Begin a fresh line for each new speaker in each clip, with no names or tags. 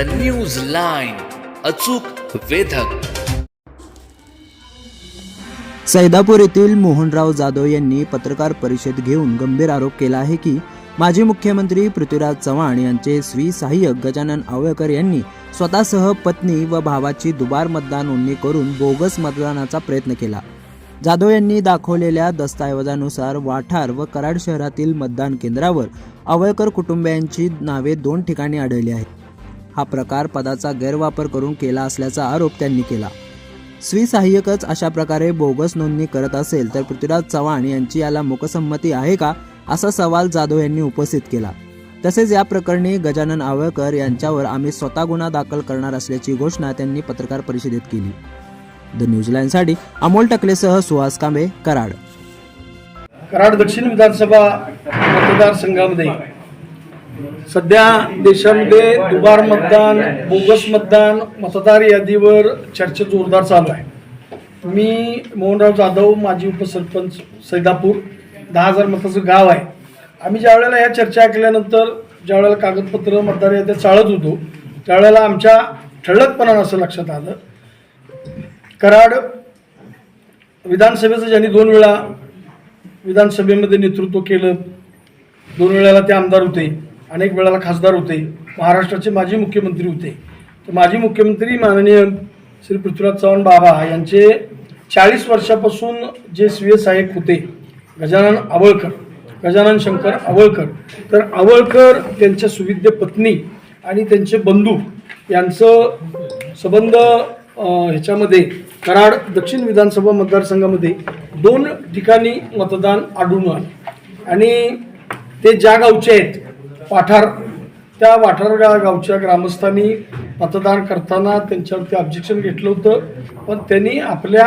The news line अचूक वेधक.
सैदापूर येथील मोहनराव जाधव यांनी पत्रकार परिषद घेऊन गंभीर आरोप केला आहे की माजी मुख्यमंत्री पृथ्वीराज चव्हाण यांचे स्वी सहाय्यक गजानन आवळकर यांनी स्वतःसह पत्नी व भावाची दुबार मतदान नोंदणी करून बोगस मतदानाचा प्रयत्न केला. जाधव यांनी दाखवलेल्या दस्तऐवजानुसार वाठार व कराड शहरातील मतदान केंद्रावर आवळकर कुटुंबियांची नावे दोन ठिकाणी आढळली आहेत. हा प्रकार पदाचा गैरवापर करून केला असल्याचा आरोप त्यांनी केला. स्वी सहाय्यकच अशा प्रकारे बोगस नोंदणी करत असेल तर पृथ्वीराज चव्हाण यांची याला मुकसंमती आहे का असा सवाल जाधव यांनी उपस्थित केला. तसेच या प्रकरणी गजानन आवळकर यांच्यावर आम्ही स्वतः गुन्हा दाखल करणार असल्याची घोषणा त्यांनी पत्रकार परिषदेत केली. द न्यूझीलँडसाठी अमोल टकलेसह सुहास कांबे कराड.
कराड दक्षिण विधानसभा मतदारसंघामध्ये सध्या देशामध्ये दुबार मतदान बोगस मतदान मतदार यादीवर चर्चा जोरदार चालू आहे. मी मोहनराव जाधव माजी उपसरपंच सैदापूर दहा हजार मताचं गाव आहे. आम्ही ज्या वेळेला ह्या चर्चा ऐकल्यानंतर ज्या वेळेला कागदपत्र मतदार याद्या चाळत होतो त्यावेळेला आमच्या ठळकपणानं असं लक्षात आलं. कराड विधानसभेचं ज्यांनी दोन वेळा विधानसभेमध्ये नेतृत्व केलं दोन वेळेला ते आमदार होते. अनेक वेळेला खासदार होते. महाराष्ट्राचे माजी मुख्यमंत्री होते. तर माजी मुख्यमंत्री माननीय श्री पृथ्वीराज चव्हाण बाबा यांचे चाळीस वर्षापासून जे स्वीय सहाय्यक होते गजानन आवळकर गजानन शंकर आवळकर. तर आवळकर त्यांच्या सुविद्य पत्नी आणि त्यांचे बंधू यांचं संबंध ह्याच्यामध्ये कराड दक्षिण विधानसभा मतदारसंघामध्ये दोन ठिकाणी मतदान आढळून आलं. आणि ते ज्या गावचे आहेत वाठार त्या वाठार गा गावच्या ग्रामस्थांनी मतदान करताना त्यांच्यावरती ऑब्जेक्शन घेतलं होतं. पण त्यांनी आपल्या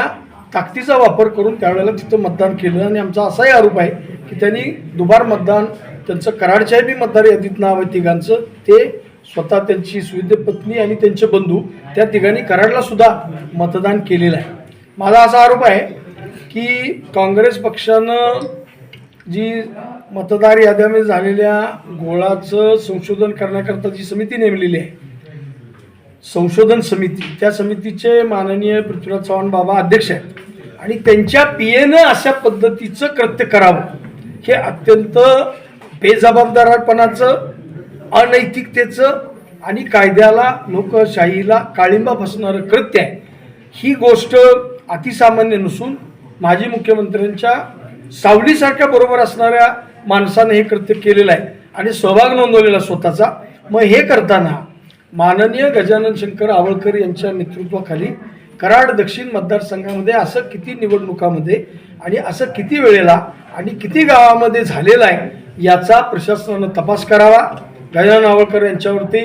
ताकदीचा वापर करून त्यावेळेला तिथं मतदान केलं. आणि आमचा असाही आरोप आहे की त्यांनी दुबार मतदान त्यांचं कराडच्याही बी मतदार यादीत नाव आहे तिघांचं. ते स्वतः त्यांची सुविद्य पत्नी आणि त्यांचे बंधू त्या तिघांनी कराडला सुद्धा मतदान केलेलं आहे. माझा असा आरोप आहे की काँग्रेस पक्षानं जी मतदार याद्यामध्ये झालेल्या गोळाचं संशोधन करण्याकरता जी समिती नेमलेली आहे संशोधन समिती त्या समितीचे माननीय पृथ्वीराज चव्हाण बाबा अध्यक्ष आहेत. आणि त्यांच्या पियेनं अशा पद्धतीचं कृत्य करावं हे अत्यंत बेजबाबदारपणाचं अनैतिकतेचं आणि कायद्याला लोकशाहीला काळिंबा फसणारं कृत्य आहे. ही गोष्ट अतिसामान्य नसून माजी मुख्यमंत्र्यांच्या सावलीसारख्या बरोबर असणाऱ्या माणसाने हे कृत्य केलेलं आहे आणि सहभाग नोंदवलेला स्वतःचा. मग हे करताना माननीय गजानन शंकर आवळकर यांच्या नेतृत्वाखाली कराड दक्षिण मतदारसंघामध्ये असं किती निवडणुकामध्ये आणि असं किती वेळेला आणि किती गावामध्ये झालेलं आहे याचा प्रशासनानं तपास करावा. गजानन आवळकर यांच्यावरती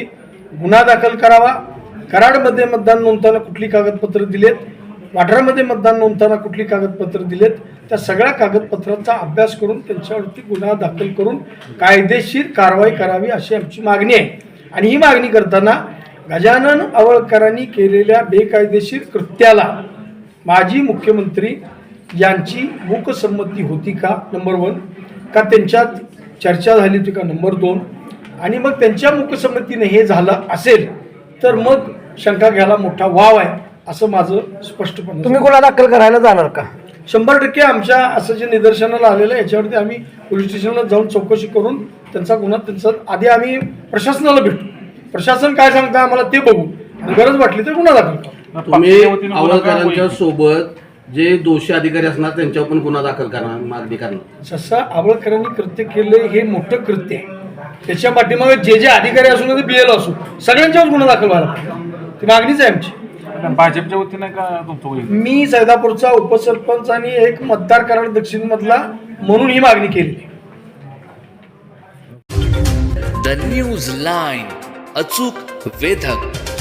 गुन्हा दाखल करावा. कराडमध्ये मतदान नोंदताना कुठली कागदपत्र दिलेत? वाठारामध्ये मतदान नोंदताना कुठली कागदपत्र दिलेत? त्या सगळ्या कागदपत्रांचा अभ्यास करून त्यांच्यावरती गुन्हा दाखल करून कायदेशीर कारवाई करावी अशी आमची मागणी आहे. आणि ही मागणी करताना गजानन आवळकरांनी केलेल्या बेकायदेशीर कृत्याला माजी मुख्यमंत्री यांची मूकसंमती होती का? नंबर वन का त्यांच्यात चर्चा झाली होती का? नंबर दोन. आणि मग त्यांच्या मुकसंमतीने हे झालं असेल तर मग शंका घ्यायला मोठा वाव आहे असं माझं स्पष्टपणे
तुम्ही कोणाला दाखल करायला जाणार का?
शंभर टक्के आमच्या असं जे निदर्शनाला आलेलं आहे याच्यावरती आम्ही पोलीस स्टेशनला जाऊन चौकशी करून त्यांचा गुन्हा त्यांचा आधी आम्ही प्रशासनाला भेटू. प्रशासन काय सांगतं आम्हाला ते बघू. आणि गरज वाटली तर गुन्हा दाखल करू.
तुम्ही आवळकरांच्या सोबत जे दोषी अधिकारी असणार त्यांच्यावर पण गुन्हा दाखल करणार मागणी करणार.
जसं आवळकरांनी कृत्य केलं हे मोठं कृत्य आहे. त्याच्या पाठीमागे जे जे अधिकारी असू ते बी एल असू. सगळ्यांच्यावर गुन्हा दाखल व्हायला ती मागणीच आहे आमची.
भाजपच्या वतीनं का तुमचं?
मी सैदापूरचा उपसरपंच आणि एक मतदार कराड दक्षिण मधला म्हणून ही मागणी केली
द न्यूज लाईन अचूक वेधक